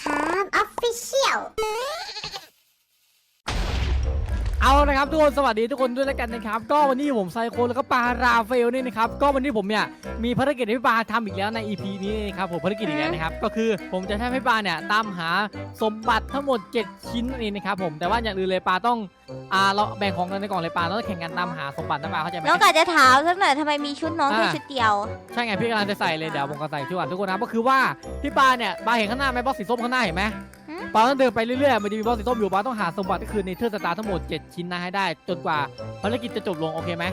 ครับ Official. เชียลเอาละครับทุกคนสวัสดีทุกคนด้วยแล้วกันนะครับ ก็วันนี้ผมไซโคแล้วก็ปาราเฟลนี่นะครับก็วันนี้ผมเนี่ยมีภารกิจให้พี่ปาทำอีกแล้วใน EP นี้นะครับผมภารกิจอีกแล้วนะครับก็คือผมจะให้พี่ปาเนี่ยตามหาสมบัติทั้งหมด 7 ชิ้นนั่นเองนะครับผมแต่ว่าอย่างอื่นเลยปาต้องอ่าเราแบ่งของกันในกล่องเลยปาเราต้องแข่งกันตามหาสมบัตินะปาเข้าใจไหม น้องกาจะถามสักหน่อยทำไมมีชุดน้องแค่อ่า ชุดเดียว ใช่ไงพี่กำลังจะใส่เลยเดี๋ยวผมก็ใส่ช่วยทุกคนนะก็คือว่าพี่ปาเนี่ยปาเห็นข้างหน้าไหมบล็อกสีส้มข้างหน้าเห็นไหมหืม ปาต้องเดินไปเรื่อยๆ มันจะมีบล็อกสีส้มอยู่ปาต้องหาสมบัติก็คือในเทอร์สตาร์ทั้งหมด 7 ชิ้นนะให้ได้ จนกว่าภารกิจจะจบลงโอเคไหม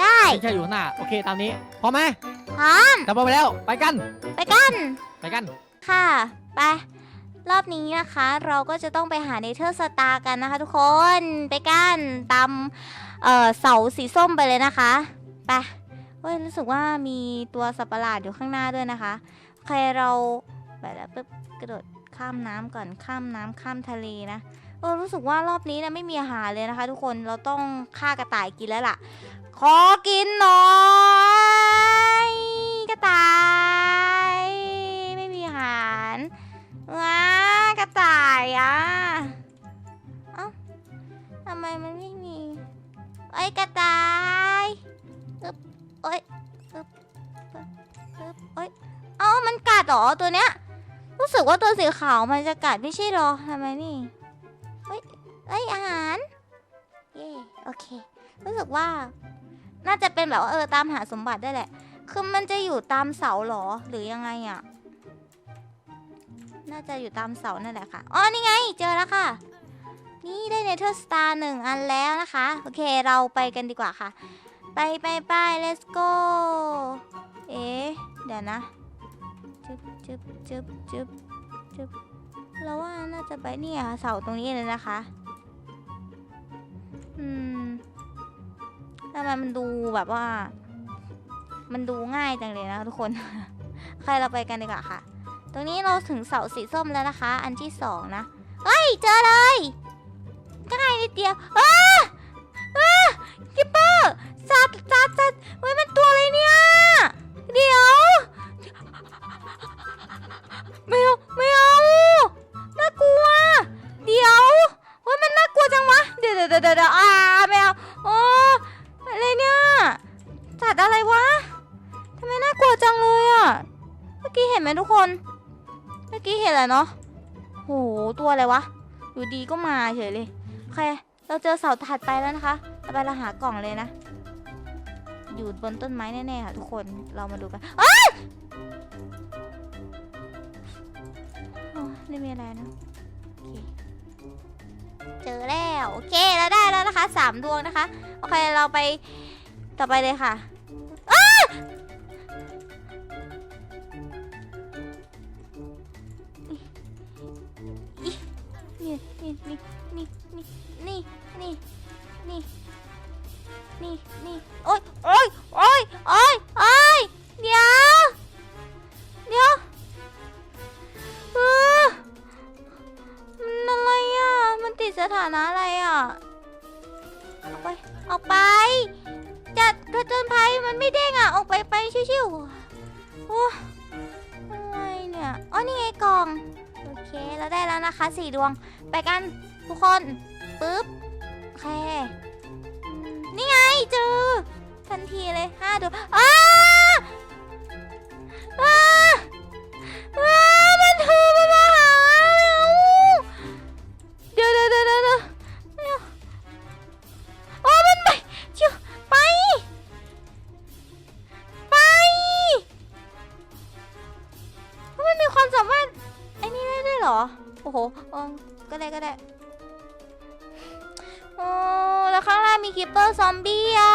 ได้ที่ใช่อยู่ข้างหน้า โอเคตามนี้พร้อมไหมพร้อมจับไปแล้วไปกันไปกันไปกันค่ะไปรอบนี้นะคะ เราก็จะต้องไปหาเนเธอร์สตาร์กันนะคะ ทุกคนไปกันตามเอ่อเสาสีส้มไปเลยนะคะไปเฮ้ยรู้สึกว่ามีตัวสัตว์ประหลาดอยู่ข้างหน้าด้วยนะคะ ใครเราแบบแล้วปุ๊บกระโดด ข้ามน้ำก่อนข้ามน้ำข้ามทะเลนะเออรู้สึกว่ารอบนี้นะไม่มีอาหารเลยนะคะ ทุกคนเราต้องฆ่ากระต่ายกินแล้วล่ะ ขอกินหน่อยกระต่าย ไม่มีอาหารว้ากระต่ายอะเอ้าทำไมมันไม่มีไอ้ยกระต่ายอึบเอ้ยอึบอึบอึบเอ้ยเอ้ามันกัดเหรอตัวเนี้ย รู้สึกว่าตัวสีขาวมันจะกัดไม่ใช่หรอทำไมนี่เอ้ยเอ้ยอาหารเย่โอเค รู้สึกว่าน่าจะเป็นแบบว่าเออตามหาสมบัติได้แหละ คือมันจะอยู่ตามเสาหรอหรือยังไงอะ่ะ น่าจะอยู่ตามเสานั่นแหละค่ะ อ๋อ นี่ไง เจอแล้วค่ะ นี่ได้เนเธอร์สตาร์หนึ่งอันแล้วนะคะ โอเค เราไปกันดีกว่าค่ะ ไปไปไป let's go เอ๊เดี๋ยวนะ จึ๊บจึ๊บจึ๊บจึ๊บจึ๊บเราว่าน่าจะไปเนี่ยค่ะเสาตรงนี้เลยนะคะ อืมทำไมมันดูแบบว่า มันดูง่ายจังเลยนะทุกคน ใครเราไปกันดีกว่าค่ะ ตรงนี้เราถึงเสาสีส้มแล้วนะคะ อันที่สองนะ เฮ้ย เจอเลยง่ายนิดเดียวอ้าอ้า เดี๋ยวเดี๋ยวอ่าไม่เอาโอ้อะไรเนี่ยสัตว์อะไรวะทำไมน่ากลัวจังเลยอะเมื่อกี้เห็นไหมทุกคน เมื่อกี้เห็นอะไรเนาะโหตัวอะไรวะอยู่ดีก็มาเฉยเลยโอเคเราเจอเสาถัดไปแล้วนะคะต่อไปเราหากล่องเลยนะ อยู่บนต้นไม้แน่ๆค่ะทุกคนเรามาดูกันอ้าวไม่มีอะไรนะโอเค เจอแล้วโอเคเราได้แล้วนะคะสามดวงนะคะโอเคเราไปต่อไปเลยค่ะนี่นี่นี่นี่นี่นี่นี่นี่นี่นี่โอ๊ยโอ๊ยโอ๊ยโอ๊ยโอ๊ย ถานะอะไรอะออกไปออกไปจัดผจญภัยมันไม่เด้งอะออกไปไปชิวๆโอ้อะไรเนี่ยอ๋อนี่ไงกล่องโอเคเราได้แล้วนะคะสี่ดวง ไปกันทุกคนปึ๊บโอเคนี่ไงเจอทันทีเลยห้าดวงอ้า โอ้โหก็ได้ก็ได้โอ้แล้วข้างล่างมีคิปเปอร์ซอมบี้อะ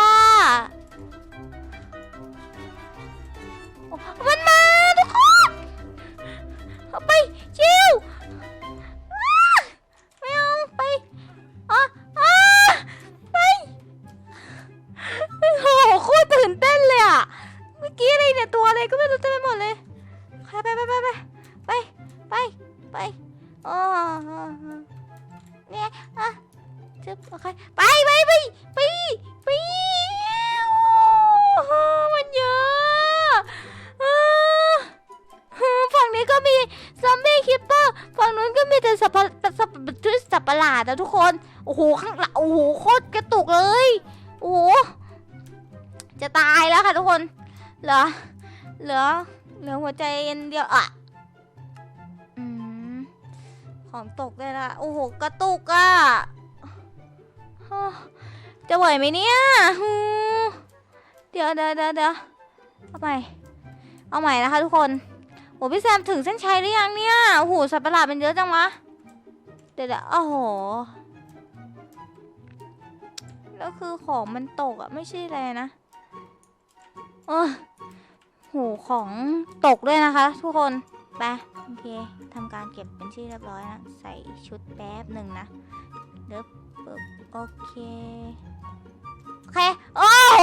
ดอะทุกคน โอ้โหข้างหลังโอ้โหโคตรกระตุกเลย โอ้โห จะตายแล้วค่ะทุกคน เหลือ เหลือ เหลือหัวใจอันเดียวอะอืมของตกได้ละโอ้โห กระตุกอะฮ่าจะไหวไหมเนี่ย เดี๋ยวเดี๋ยวเดี๋ยวเอาใหม่ เอาใหม่นะคะทุกคนโอ้พี่แซมถึงเส้นชัยหรือยังเนี่ย โอ้โห สัตว์ประหลาดมันเยอะจังวะ ดี๋ยวเดี๋ยวโอ้โห แล้วคือของมันตกอะไม่ใช่อะไรนะเออโหของตกด้วยนะคะ ทุกคนไปโอเคทำการเก็บเป็นที่เรียบร้อยนะใส่ชุดแป๊บหนึ่งนะเดี๋ยวเปิดโอเคโอเคโอ้โห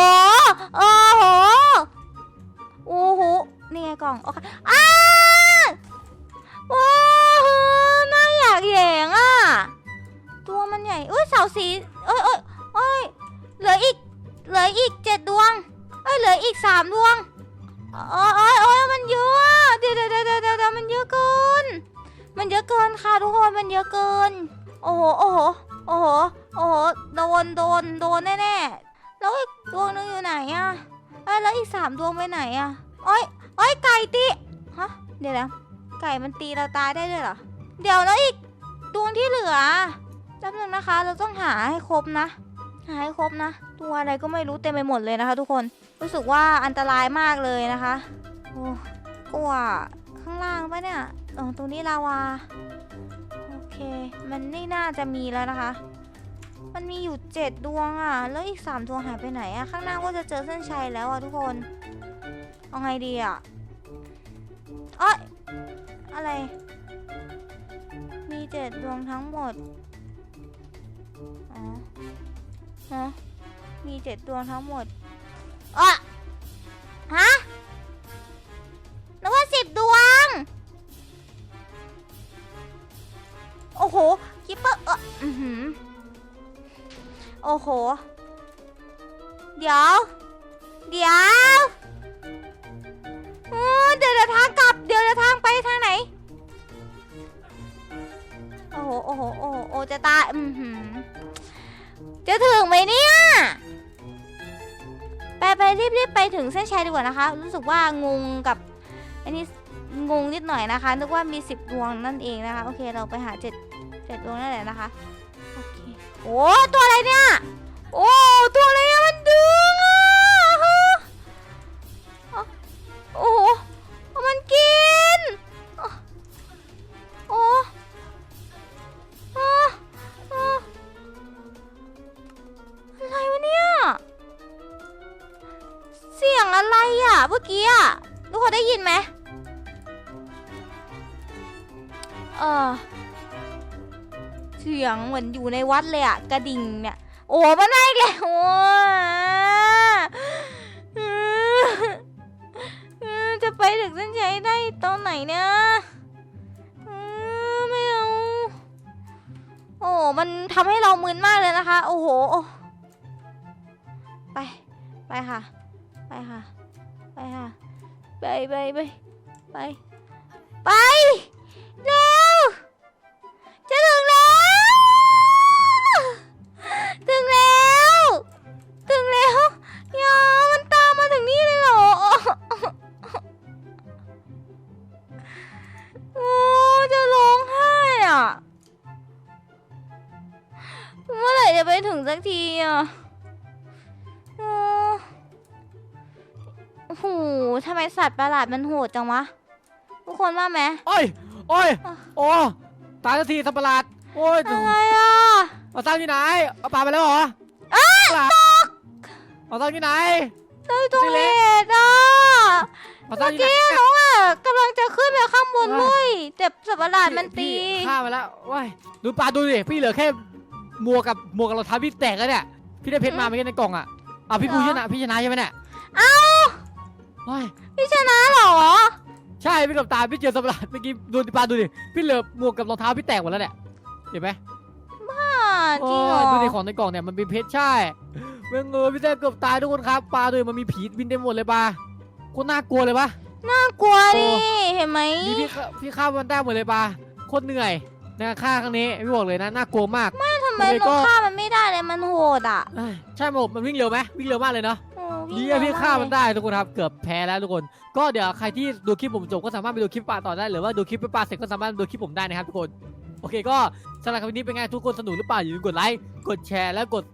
โอ้โหโอ้โหนี่ไงกล่องโอเคอ้าโอ้โหน่าอยากแยง อุ้ยเสาสีเอ้ยเอ้ยเอ้ยเหลืออีก เหลืออีกเจ็ดดวง เอ้ยเหลืออีกสามดวงโอ้ยโอ้ยโอ้ยมันเยอะเดี๋ยวเดี๋ยวเดี๋ยวเดี๋ยวเดี๋ยวมันเยอะเกิน มันเยอะเกินค่ะทุกคน มันเยอะเกิน โอ้โห โอ้โห โอ้โห โอ้โห โดน โดน โดนแน่ๆ แล้วอีกดวงนึงอยู่ไหนอะเอ้ยแล้วอีกสามดวงไปไหนอะโอ้ยโอ้ยไก่ตีฮะ เดี๋ยวนะไก่มันตีเราตายได้ด้วยเหรอ เดี๋ยวแล้วอีกดวงที่เหลือ แป๊บนึงนะคะ เราต้องหาให้ครบนะ หาให้ครบนะ ตัวอะไรก็ไม่รู้เต็มไปหมดเลยนะคะ ทุกคน รู้สึกว่าอันตรายมากเลยนะคะ โอ้กลัวข้างล่างปะเนี่ยอ๋อตรงนี้ลาวา โอเค มันไม่น่าจะมีแล้วนะคะ มันมีอยู่เจ็ดดวงอะ่ะ แล้วอีกสามดวงหายไปไหนอะ่ะ ข้างหน้าก็จะเจอเส้นชัยแล้วอะ่ะทุกคน เอาไงดีอะ่ะเอ้ยอะไร มีเจ็ดดวงทั้งหมด อ๋อฮะมีเจ็ดดวทั้งหมดอะฮะนึกว่าสิบดวง โอ้โหคิปเปอร์เอออือหือโอ้โห เดี๋ยว เดี๋ยว โอ้โหโอ้โหโอ้จะตายอือหือจะถึงไหมเนี่ยไปไปรีบรีบไปถึงเส้นชัยดีกว่านะคะ รู้สึกว่างงกับอันนี้งงนิดหน่อยนะคะนึกว่ามีสิบดวงนั่นเองนะคะ โอเคเราไปหาเจ็ดเจ็ดดวงนั่นแหละนะคะโอเคโอ้ตัวอะไรเนี่ย โอ้ตัวอะไรอะมัน ทุกคนได้ยินไหมเออเสียงเหมือนอยู่ในวัดเลยอะกระดิ่งเนี่ย โอ้มาได้อีกแล้วโอ้จะไปถึงเส้นชัยได้ตอนไหนเนี่ยไม่เอาโอ้มันทำให้เรามึนมากเลยนะคะ โอ้โห ไป ไปค่ะ ไปค่ะ ไปค่ะ ไปไปไปไปไปเร็วจะถึงแล้ว ถึงแล้ว ถึงแล้วย่ามันตามมาถึงนี่เลยเหรอโอ้จะร้องไห้อะเมื่อไหร่จะไปถึงสักทีอะ หทำไมสัตว์ประหลาดมันโหดจังวะ ทุกคนว่าไหม โอ้ย โอ้ยโอ้ตายสักทีสัตว์ประหลาด โอ้ยอะไรอะ เอาตั้งที่ไหน เอาปลาไปแล้วเหรอปลาเอาตั้งที่ไหนได้ตรงสิเหเละตุอะเอาตั้เมื่งอที่ไหน กี้น้องอะกำลังจะขึ้นไปข้างบนว้ายเว้ยแต่สัตว์ประหลาดมันตี พี่ฆ่าไปแล้วว้ายดูปลาดูดิพี่เหลือแค่หมัวกกับหมวกกับรองเท้าพี่แตกแล้วเนี่ย พี่ได้เพชรมาไม่ใช่ในกล่องอะอะพี่ปูชนะพี่ชนะใช่ไหมเนี่ย เอ้า ว้ายพี่ชนะเหรอ ใช่พี่กับตาพี่เจอสัตว์ประหลาดเมื่อกี้ดูดิปลาดูดิพี่เหลือหมวกกับรองเท้าพี่แตกหมดแล้วเนี่ยเห็นไหมอ่าจริงเหรอโอ้ยดูในของในกล่องเนี่ยมันเป็นเพชรใช่เมื่อเงยพี่แต้เกือบตายทุกคนครับปลาด้วยมันมีผีบินเต็มหมดเลยปลาโคตรน่ากลัวเลยปะ น่ากลัวดิเห็นไหมนี่พี่ฆ่าพี่ฆ่ามันได้หมดเลยปลาโคตรเหนื่อยในการฆ่าครั้งนี้พี่บอกเลยนะน่ากลัวมาก ทำไมโอเคลก็งฆ่ามันไม่ได้เลยมันโหดอะเอ้ยใช่ไหมผมมันวิ่งเร็วไหมวิ่งเร็วมากเลยเนาะโอ้ วิ่ดีงอะเร็วพี่ฆ่ามันกเลยได้ทุกคนครับเกือบแพ้แล้วทุกคน ก็เดี๋ยวใครที่ดูคลิปผมจบก็สามารถไปดูคลิปปลาต่อได้หรือว่าดูคลิปปลาเสร็จก็สามารถดูคลิปผมได้นะครับทุกคนโอเคก็สำหรับคลิปนี้เป็นไงทุกคนสนุกหรือเปล่าอย่าลืมกดไลค์กดแชร์และกด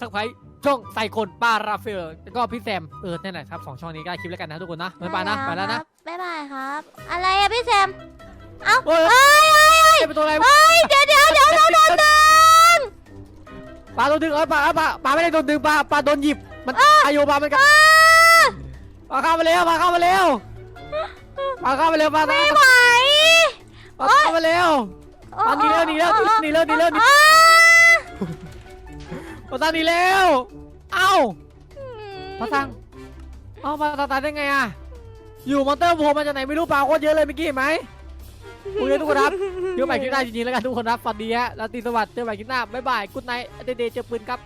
ซับสไครต์ช่องไซคนปลาราเฟลแล้วก็พี่แซมเออนั่นแหละครับสองช่องนี้ก็ได้คลิปแล้วกันนะทุกคนนะไม่ไปนะไปแล้วนะบ๊ายบายครับ อะไรอะพี่แซมเอ้าเฮ้ยเอ้ยเอ้ยเอ้ยเป็นตัวอะไรเอ้ยเดี๋ยวเดี๋ยวเดี๋ยวเราโดนดึงปลาโดนดึงเอ้ยปลาปลาปลาไม่ได้โดนดึงปลาปลาโดนหยิบ มันอายุปลามันกันปลาเข้ามาเร็วปลาเข้ามาเร็วปลาเข้ามาเร็วปลาไม่ไหวปลาเข้ามาเร็วปาหนีเร็วหนีเร็วหนีเร็วหนีเร็วหนีอ้าปาตังหนีเร็วเอ้าปาตังเอ้าปาตังตายได้ไงอะอยู่มอนเตอร์โผล่มาจากไหนไม่รู้ปลาโคตรเยอะเลยเมื่อกี้เห็นไหมคุยกันทุกคนครับเจอใหม่คลิปหน้าจริงๆแล้วกันทุกคนครับฝันดีฮะแล้วตีสวัสดิ์เจอใหม่คลิปหน้าบ๊ายบายกุ๊ดไนท์เดย์เจอปืนครับ